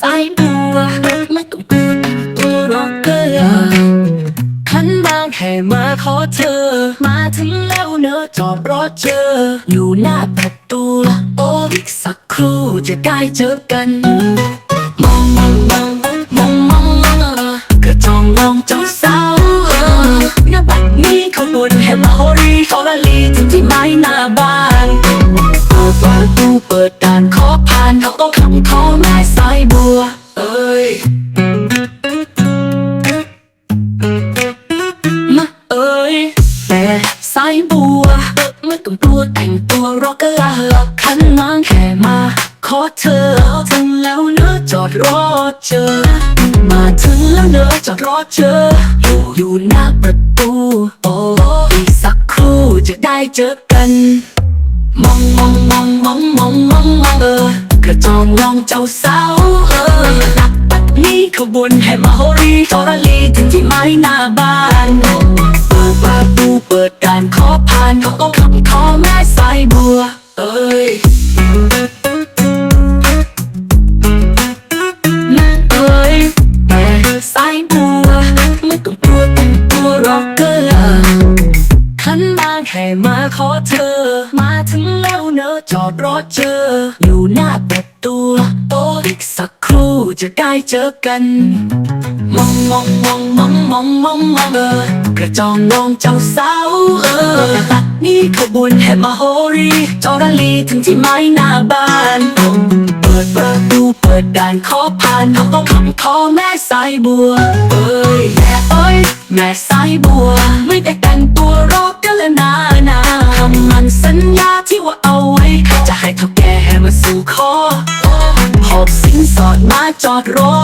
สายตัวไม่ต้องกลัวตัวรอกเกลือขันบางแห่มาขอเธอ มาถึงแล้วเนอะจอบรอเจอ อยู่หน้าประตูโอ้อีกสักครู่จะได้เจอกันมองมองมองมองมองก็จองมองจ้อง ไม่ต้องกลัวแต่งตัวร็อกเกอร์ขันมางแค่มา ขอเธอถึงแล้วเนอจอดรอเจอ มาถึงแล้วเนอจอดรอเจอ อยู่อยู่หน้าประตู โอ้อีกสักครู่จะได้เจอกันมองมองมองมองมองมองมองเออกระจองลองเจ้าสาวเออนักปัดนี้ขบวนแห่มาโฮรีทอรลีถึงที่ไม้หน้าบ้าน เปิดประตูเปิดด่านขอผ่านเขาก็คำขอ บัว เอ้ยแม่เอ้ยแม่สายบัวไม่ต้องกลัวแต่งตัวร็อกเกอร์ขันมาแค่มาขอเธอ มาถึงแล้วเนอะจอดรอเจอ อยู่หน้าประตูโตอีกสักครู่จะได้เจอกันมองมองมองมองมองมองมองเออกระจองมองเจ้าสาวเออ นี่ขบวนแห่มาโฮรีจอรลีถึงที่ไม้หน้าบ้านเปิดประตูเปิดด่านขอผ่านเขาต้องคำขอแม่สายบัว เอ้ยแม่เอ้ยแม่สายบัว ไม่ได้แต่งตัวรอกกันแล้วนานาคำมันสัญญาที่ว่าเอาไว้ จะให้เท่าแก่มาสู่ขอหอบสินสอดมาจอดรอ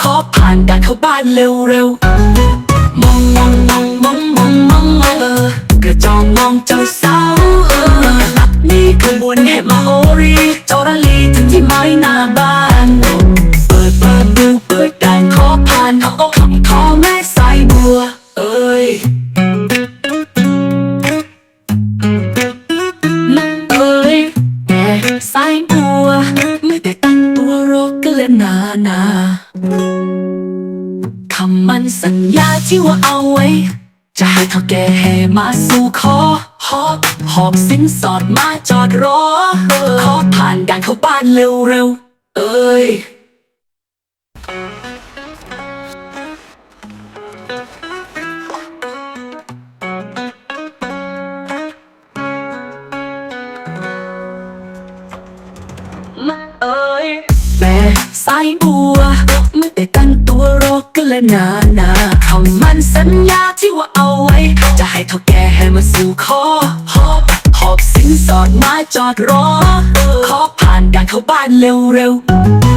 ขอผ่านด่านเข้าบ้านเร็วๆมองมองมองมองมองมองเออ จองมองเจ้าสาวเออตับนี่ขบวนแห่มาโฮรีจอรลีถึงที่ไม้หน้าบ้านเปิดประตูเปิดด่านขอผ่านเขาก็คำขอแม่สายบัว เอ้ยเอ้ยแม่สายบัวไม่ได้ตั้งตัวรกกันเลยนานาคำมันสัญญาที่ว่าเอาไว้ จะให้เท่าแก่ให้มาสู่ขอหอบหอบสินสอดมาจอดรอขอผ่านด่านเข้าบ้านเร็วๆ เอ้ยมาเอ้ยแม่สายบัวไม่ได้ตั้งตัวรอกันเลยนานา คำมันสัญญาที่ว่าเอาไว้ จะให้เท่าแก่ให้มาสู่ขอหอบหอบสินสอดมาจอดรอ ขอผ่านด่านเข้าบ้านเร็วๆ